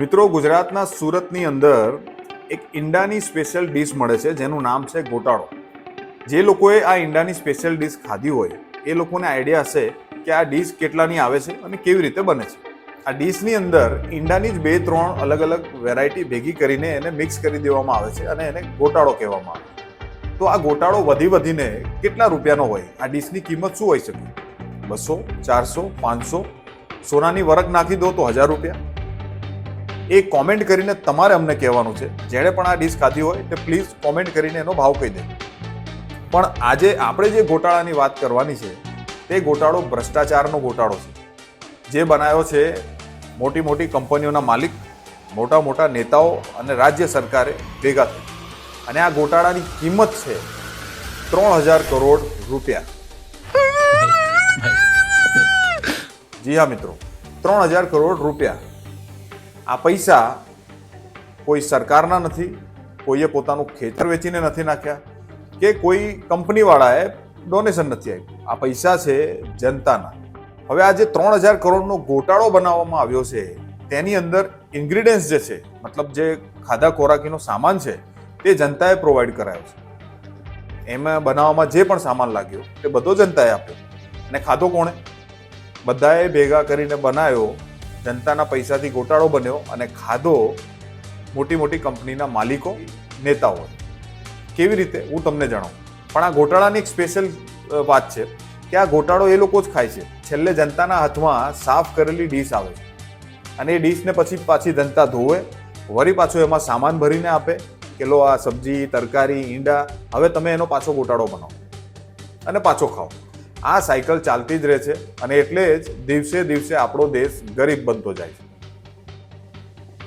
મિત્રો, ગુજરાતના સુરતની અંદર એક ઈંડાની સ્પેશિયલ ડીશ મળે છે, જેનું નામ છે ગોટાળો. જે લોકોએ આ ઈંડાની સ્પેશિયલ ડીશ ખાધી હોય, એ લોકોને આઈડિયા હશે કે આ ડીશ કેટલાની આવે છે અને કેવી રીતે બને છે. આ ડીશની અંદર ઈંડાની જ બે, ત્રણ અલગ અલગ વેરાયટી ભેગી કરીને એને મિક્સ કરી દેવામાં આવે છે અને એને ગોટાળો કહેવામાં આવે છે. તો આ ગોટાળો વધી વધીને કેટલા રૂપિયાનો હોય? આ ડીશની કિંમત શું હોઈ શકે? બસો, ચારસો, પાંચસો? સોનાની વરખ નાખી દો તો હજાર રૂપિયા. એ કોમેન્ટ કરીને તમારે અમને કહેવાનું છે. જેણે પણ આ ડીશ ખાધી હોય તે પ્લીઝ કોમેન્ટ કરીને એનો ભાવ કહી દે. પણ આજે આપણે જે ગોટાળાની વાત કરવાની છે તે ગોટાળો ભ્રષ્ટાચારનો ગોટાળો છે. જે બનાવ્યો છે મોટી મોટી કંપનીઓના માલિક મોટા મોટા નેતાઓ અને રાજ્ય સરકારે ભેગા થઈ અને આ ગોટાળાની કિંમત છે ત્રણ હજાર કરોડ રૂપિયા. જી હા મિત્રો ત્રણ હજાર કરોડ રૂપિયા. આ પૈસા કોઈ સરકારના નથી, કોઈએ પોતાનું ખેતર વેચીને નથી નાખ્યા કે કોઈ કંપનીવાળાએ ડોનેશન નથી આપ્યું. આ પૈસા છે જનતાના. હવે આ જે ત્રણ હજાર કરોડનો ગોટાળો બનાવવામાં આવ્યો છે. તેની અંદર ઇન્ગ્રીડિયન્ટ્સ જે છે, મતલબ જે ખાધા ખોરાકીનો સામાન છે, તે જનતાએ પ્રોવાઈડ કરાયો છે. એમાં બનાવવામાં જે પણ સામાન લાગ્યો, તે બધો જનતાએ આપ્યો. અને ખાધો કોણે? બધાએ ભેગા કરીને બનાવ્યો જનતાના પૈસાથી ગોટાળો બન્યો અને ખાધો મોટી મોટી કંપનીના માલિકો, નેતાઓ કેવી રીતે? હું તમને જણાવું. પણ આ ગોટાળાની એક સ્પેશિયલ વાત છે કે આ ગોટાળો એ લોકો જ ખાય છે. છેલ્લે જનતાના હાથમાં સાફ કરેલી ડીશ આવે છે. અને એ ડીશને પછી પાછી જનતા ધોવે વળી પાછો એમાં સામાન ભરીને આપે કે લો આ સબ્જી, તરકારી, ઈંડા, હવે તમે એનો પાછો ગોટાળો બનાવો. અને પાછો ખાઓ. આ સાયકલ ચાલતી જ રહે છે અને એટલે જ દિવસે દિવસે આપણો દેશ ગરીબ બનતો જાય છે.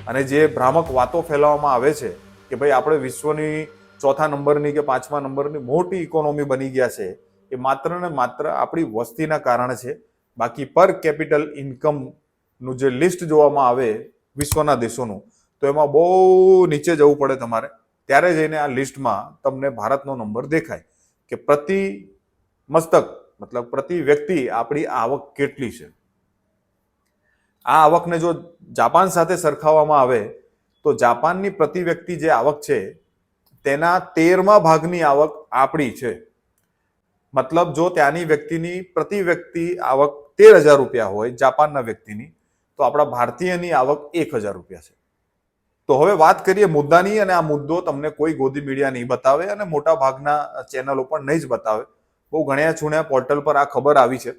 અને જે ભ્રામક વાતો ફેલાવવામાં આવે છે કે ભાઈ આપણે વિશ્વની ચોથા નંબરની કે પાંચમા નંબરની મોટી ઇકોનોમી બની ગયા છે, એ માત્ર ને માત્ર આપણી વસ્તીના કારણે છે. બાકી પર કેપિટલ ઇન્કમનું જે લિસ્ટ જોવામાં આવે વિશ્વના દેશોનું, તો એમાં બહુ નીચે જવું પડે તમારે. ત્યારે જઈને આ લિસ્ટમાં તમને ભારતનો નંબર દેખાય કે પ્રતિ મસ્તક મતલબ પ્રતિ વ્યક્તિ આપણી આવક કેટલી છે? આ આવકને જો જાપાન સાથે સરખાવવામાં આવે, તો જાપાનની પ્રતિ વ્યક્તિ જે આવક છે, તેના તેરમા ભાગની આવક આપણી છે. મતલબ જો ત્યાંની વ્યક્તિની પ્રતિ વ્યક્તિ આવક તેર હજાર રૂપિયા હોય, જાપાનના વ્યક્તિની, તો આપણા ભારતીયની આવક એક હજાર રૂપિયા છે. તો હવે વાત કરીએ મુદ્દાની, અને આ મુદ્દો તમને કોઈ ગોદી મીડિયા નહીં બતાવે અને મોટા ભાગના ચેનલો પણ નહીં જ બતાવે. બહુ ગણ્યા છૂણ્યા પોર્ટલ પર આ ખબર આવી છે.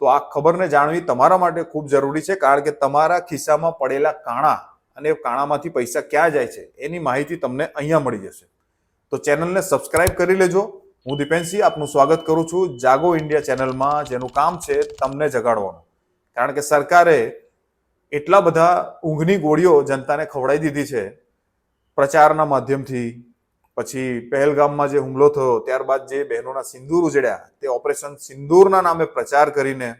તો આ ખબરને જાણવી તમારા માટે ખૂબ જરૂરી છે, કારણ કે તમારા ખિસ્સામાં પડેલા કાણા અને કાણામાંથી પૈસા ક્યાં જાય છે, એની માહિતી તમને અહીંયા મળી જશે. તો ચેનલને સબસ્ક્રાઇબ કરી લેજો. હું દીપેનસિંહ આપનું સ્વાગત કરું છું જાગો ઇન્ડિયા ચેનલમાં, જેનું કામ છે તમને જગાડવાનું. કારણ કે સરકારે એટલા બધા ઊંઘની ગોળીઓ જનતાને ખવડાવી દીધી છે પ્રચારના માધ્યમથી પછી પહેલગામમાં જે હુમલો થયો, ત્યારબાદ જે બહેનોના સિંદૂર ઉજડ્યા તે ઓપરેશન સિંદૂરના નામે પ્રચાર કરીને,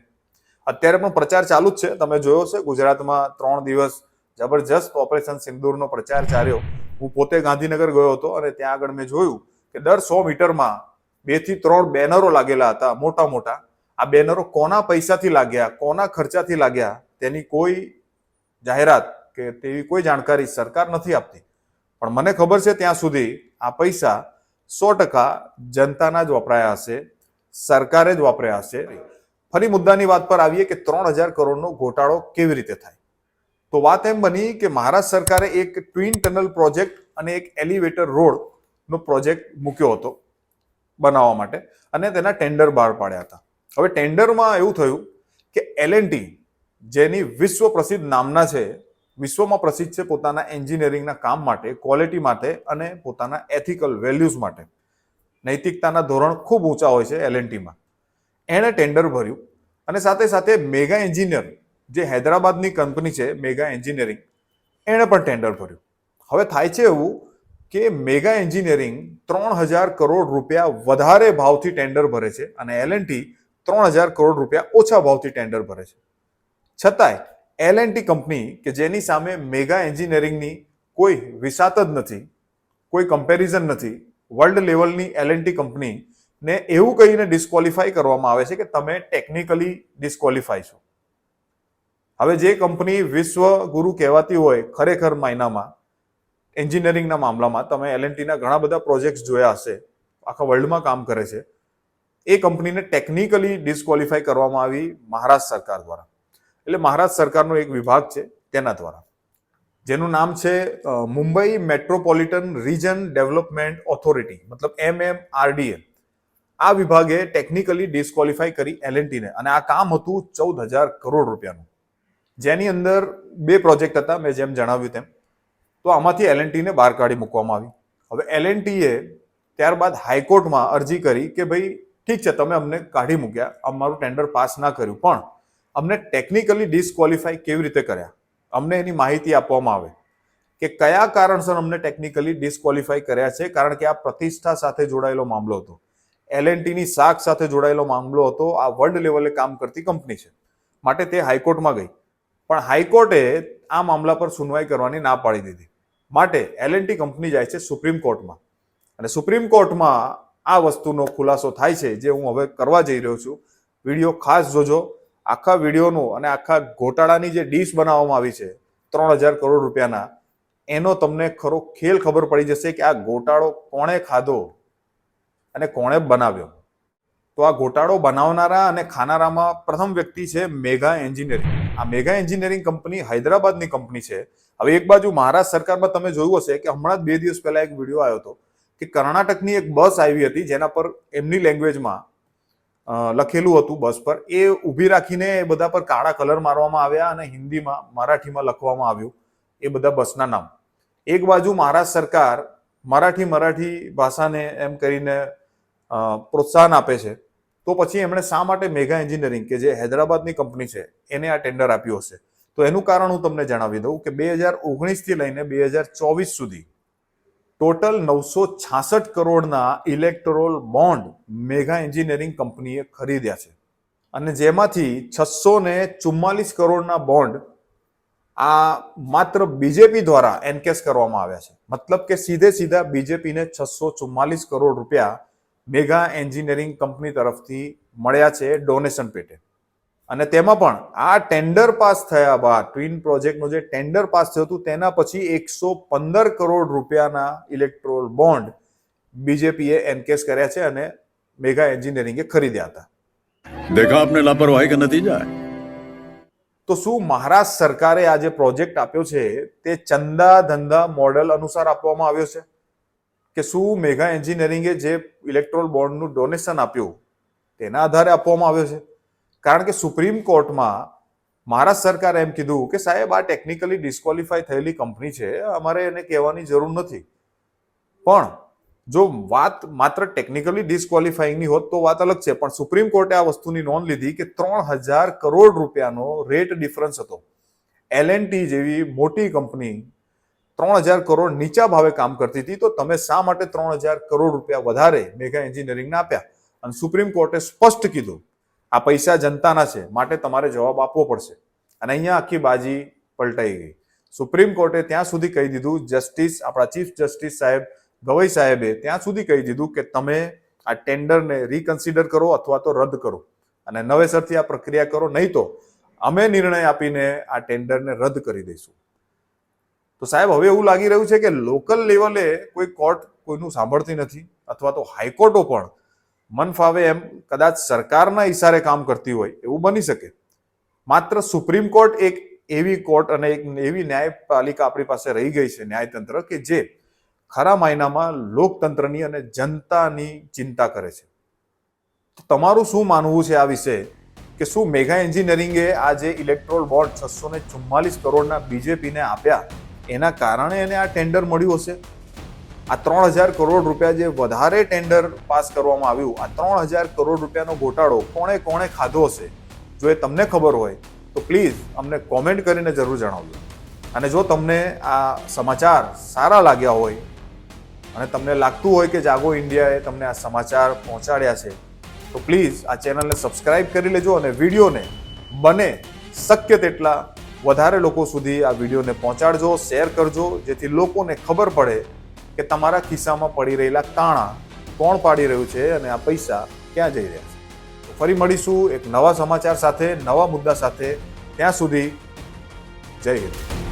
અત્યારે પણ પ્રચાર ચાલુ જ છે. તમે જોયો છે ગુજરાતમાં ત્રણ દિવસ જબરજસ્ત ઓપરેશન સિંદૂરનો પ્રચાર ચાલ્યો. હું પોતે ગાંધીનગર ગયો હતો અને ત્યાં આગળ મેં જોયું કે દર સો મીટરમાં બેથી ત્રણ બેનરો લાગેલા હતા, મોટા મોટા. આ બેનરો કોના પૈસાથી લાગ્યા, કોના ખર્ચાથી લાગ્યા, તેની કોઈ જાહેરાત કે તેવી કોઈ જાણકારી સરકાર નથી આપતી. પણ મને ખબર છે, ત્યાં સુધી આ પૈસા સો ટકા જનતાના જ વપરાયા હશે, સરકારે જ વાપર્યા હશે. ફરી મુદ્દાની વાત પર આવીએ કે ત્રણ હજાર કરોડનો ગોટાળો કેવી રીતે થાય? તો વાત એમ બની કે મહારાષ્ટ્ર સરકારે એક ટ્વિન ટનલ પ્રોજેક્ટ અને એક એલિવેટર રોડનો પ્રોજેક્ટ મૂક્યો હતો બનાવવા માટે અને તેના ટેન્ડર બહાર પાડ્યા હતા. હવે ટેન્ડરમાં એવું થયું કે એલએનટી જેની વિશ્વ પ્રસિદ્ધ નામના છે વિશ્વમાં પ્રસિદ્ધ છે પોતાના એન્જિનિયરિંગના કામ માટે ક્વોલિટી માટે અને પોતાના એથિકલ વેલ્યુઝ માટે. નૈતિકતાના ધોરણ ખૂબ ઊંચા હોય છે એલએનટીમાં એણે ટેન્ડર ભર્યું અને સાથે સાથે મેગા એન્જિનિયર જે હૈદરાબાદની કંપની છે મેગા એન્જિનિયરિંગ એણે પણ ટેન્ડર ભર્યું. હવે થાય છે એવું કે મેગા એન્જિનિયરિંગ ત્રણ હજાર કરોડ રૂપિયા વધારે ભાવથી ટેન્ડર ભરે છે અને એલએનટી ત્રણ હજાર કરોડ રૂપિયા ઓછા ભાવથી ટેન્ડર ભરે છે. છતાંય એલ એન્ડ ટી કંપની કે જેની સામે મેગા એન્જિનિયરિંગની કોઈ વિસાત જ નથી, કોઈ કમ્પેરિઝન નથી વર્લ્ડ લેવલની એલ એન્ડ ટી કંપનીને એવું કહીને ડિસ્કવોલિફાય કરવામાં આવે છે કે તમે ટેકનિકલી ડિસ્કોલિફાઈ છો. હવે જે કંપની વિશ્વ ગુરુ કહેવાતી હોય ખરેખર માયનામાં, એન્જિનિયરિંગના મામલામાં, તમે એલ એનટીના ઘણા બધા પ્રોજેક્ટ્સ જોયા હશે, આખા વર્લ્ડમાં કામ કરે છે, એ કંપનીને ટેકનિકલી ડિસ્કવોલિફાય કરવામાં આવી મહારાષ્ટ્ર સરકાર દ્વારા. એટલે મહારાષ્ટ્ર સરકારનો એક વિભાગ છે તેના દ્વારા. જેનું નામ છે Mumbai metropolitan region development authority, મતલબ એમ એમ આરડીએ આ વિભાગે ટેકનિકલી ડિસ્કવોલિફાઈ કરી એલએનટીને અને આ કામ હતું ચૌદ હજાર કરોડ રૂપિયાનું. જેની અંદર બે પ્રોજેક્ટ હતા, મેં જેમ જણાવ્યું તેમ. તો આમાંથી એલએનટીને બહાર કાઢી મૂકવામાં આવી. હવે એલએનટીએ ત્યારબાદ હાઈકોર્ટમાં અરજી કરી કે ભાઈ ઠીક છે, તમે અમને કાઢી મૂક્યા અમારું ટેન્ડર પાસ ના કર્યું. પણ અમને ટેકનિકલી ડિસ્કવોલિફાઈ કેવી રીતે કર્યા? અમને એની માહિતી આપવામાં આવે કે કયા કારણસર અમને ટેકનિકલી ડિસ્કવોલિફાઈ કર્યા છે? કારણ કે આ પ્રતિષ્ઠા સાથે જોડાયેલો મામલો હતો. એલએનટીની સાખ સાથે જોડાયેલો મામલો હતો. આ વર્લ્ડ લેવલે કામ કરતી કંપની છે. માટે તે હાઈકોર્ટમાં ગઈ. પણ હાઈકોર્ટે આ મામલા પર સુનવાઈ કરવાની ના પાડી દીધી. માટે એલએનટી કંપની જાય છે સુપ્રીમ કોર્ટમાં અને સુપ્રીમ કોર્ટમાં આ વસ્તુનો ખુલાસો થાય છે, જે હું હવે કરવા જઈ રહ્યો છું. વીડિયો ખાસ જોજો. આખા વિડીયોનું અને આખા ગોટાળાની જે ડીશ બનાવવામાં આવી છે, ત્રણ હજાર કરોડ રૂપિયાના, એનો તમને ખરો ખેલ ખબર પડી જશે કે આ ગોટાળો કોણે ખાધો અને કોણે બનાવ્યો. તો આ ગોટાળો બનાવનારા અને ખાનારામાં પ્રથમ વ્યક્તિ છે મેગા એન્જિનિયરિંગ. આ મેગા એન્જિનિયરિંગ કંપની હૈદરાબાદની કંપની છે. હવે એક બાજુ મહારાષ્ટ્ર સરકારમાં તમે જોયું હશે કે હમણાં જ બે દિવસ પહેલા એક વીડિયો આવ્યો હતો કે કર્ણાટકની એક બસ આવી હતી જેના પર એમની લેંગ્વેજમાં લખેલું હતું બસ પર. એ ઊભી રાખીને એ બધા પર કાળા કલર મારવામાં આવ્યા અને હિન્દીમાં, મરાઠીમાં લખવામાં આવ્યું એ બધા બસના નામ. એક બાજુ મહારાષ્ટ્ર સરકાર મરાઠી મરાઠી ભાષાને એમ કરીને પ્રોત્સાહન આપે છે. તો પછી એમણે શા માટે મેગા એન્જિનિયરિંગ, કે જે હૈદરાબાદની કંપની છે, એને આ ટેન્ડર આપ્યું હશે? તો એનું કારણ હું તમને જણાવી દઉં કે બે હજાર ઓગણીસથી લઈને બે હજાર ચોવીસ સુધી ટોટલ નવસો છાસઠ કરોડના ઇલેક્ટરોલ બોન્ડ મેગા એન્જિનિયરિંગ કંપનીએ ખરીદ્યા છે. અને જેમાંથી છસો ને ચુમ્માલીસ કરોડના બોન્ડ આ માત્ર બીજેપી દ્વારા એનકેસ કરવામાં આવ્યા છે. મતલબ કે સીધે સીધા બીજેપીને છસો ચુમ્માલીસ કરોડ રૂપિયા મેગા એન્જિનિયરિંગ કંપની તરફથી મળ્યા છે ડોનેશન પેટે. અને તેમાં પણ આ ટેન્ડર પાસ થયા બાદ ટ્વિન પ્રોજેક્ટનું જે ટેન્ડર પાસ થયું હતું તેના પછી એકસો પંદર કરોડ રૂપિયાના ઇલેક્ટ્રોલ બોન્ડ બીજેપીએ એનકેસ કર્યા છે અને મેગા એન્જિનિયરિંગે ખરીદ્યા હતા. દેખા આપને લાપરવાહી કે નતીજા તો શું મહારાષ્ટ્ર સરકારે આ જે પ્રોજેક્ટ આપ્યો છે તે ચંદા ધંધા મોડલ અનુસાર આપવામાં આવ્યો છે? કે શું મેગા એન્જિનિયરિંગે જે ઇલેક્ટ્રોલ બોન્ડનું ડોનેશન આપ્યું તેના આધારે આપવામાં આવ્યો છે? કારણ કે સુપ્રીમ કોર્ટમાં મહારાષ્ટ્ર સરકારે એમ કીધું કે સાહેબ, આ ટેકનિકલી ડિસ્ક્વોલિફાય થયેલી કંપની છે, અમારે એને કહેવાની જરૂર નથી. પણ જો વાત માત્ર ટેકનિકલી ડિસ્કવોલિફાઈંગની હોત તો વાત અલગ છે, પણ સુપ્રીમ કોર્ટે આ વસ્તુની નોંધ લીધી કે ત્રણ હજાર કરોડ રૂપિયાનો રેટ ડિફરન્સ હતો. એલ જેવી મોટી કંપની ત્રણ હજાર કરોડ નીચા ભાવે કામ કરતી હતી, તો તમે શા માટે ત્રણ હજાર કરોડ રૂપિયા વધારે મેગા એન્જિનિયરિંગને આપ્યા? અને સુપ્રીમ કોર્ટે સ્પષ્ટ કીધું આ પૈસા જનતાના છે, માટે તમારે જવાબ આપવો પડશે. અને અહીંયા આખી બાજી પલટાઈ ગઈ. સુપ્રીમ કોર્ટે ત્યાં સુધી કહી દીધું, જસ્ટિસ, આપણા ચીફ જસ્ટિસ સાહેબ ગવઈ સાહેબે ત્યાં સુધી કહી દીધું કે તમે આ ટેન્ડરને રીકન્સિડર કરો અથવા તો રદ કરો. અને નવેસરથી આ પ્રક્રિયા કરો, નહીં તો અમે નિર્ણય આપીને આ ટેન્ડરને રદ કરી દઈશું. તો સાહેબ, હવે એવું લાગી રહ્યું છે કે લોકલ લેવલે કોઈ કોર્ટ કોઈનું સાંભળતી નથી, અથવા તો હાઈકોર્ટો પણ મન ફાવે એમ કદાચ સરકારના ઈશારે કામ કરતી હોય, એવું બની શકે. માત્ર સુપ્રીમ કોર્ટ એક એવી કોર્ટ અને એક એવી ન્યાયપાલિકા આપણી પાસે રહી ગઈ છે, ન્યાયતંત્ર, કે જે ખરા માયનામાં લોકતંત્રની અને જનતાની ચિંતા કરે છે. તમારું શું માનવું છે આ વિશે? કે શું મેગા એન્જિનિયરિંગે આ જે ઇલેક્ટ્રોલ બોર્ડ છસો ને ચુમ્માલીસ કરોડના બીજેપીને આપ્યા, એના કારણે એને આ ટેન્ડર મળ્યું હશે? આ ત્રણ હજાર કરોડ રૂપિયા જે વધારે ટેન્ડર પાસ કરવામાં આવ્યું, આ ત્રણ હજાર કરોડ રૂપિયાનો ગોટાળો કોણે કોણે ખાધો હશે? જો એ તમને ખબર હોય, તો પ્લીઝ અમને કોમેન્ટ કરીને જરૂર જણાવજો. અને જો તમને આ સમાચાર સારા લાગ્યા હોય, અને તમને લાગતું હોય કે જાગો ઇન્ડિયાએ તમને આ સમાચાર પહોંચાડ્યા છે, તો પ્લીઝ આ ચેનલને સબસ્ક્રાઇબ કરી લેજો અને વિડીયોને બને શક્ય તેટલા વધારે લોકો સુધી આ વિડીયોને પહોંચાડજો, શેર કરજો, જેથી લોકોને ખબર પડે કે તમારા ખિસ્સામાં પડી રહેલા તાણા કોણ પાડી રહ્યું છે અને આ પૈસા ક્યાં જઈ રહ્યા છે? ફરી મળીશું એક નવા સમાચાર સાથે, નવા મુદ્દા સાથે. ત્યાં સુધી જય હિન્દ.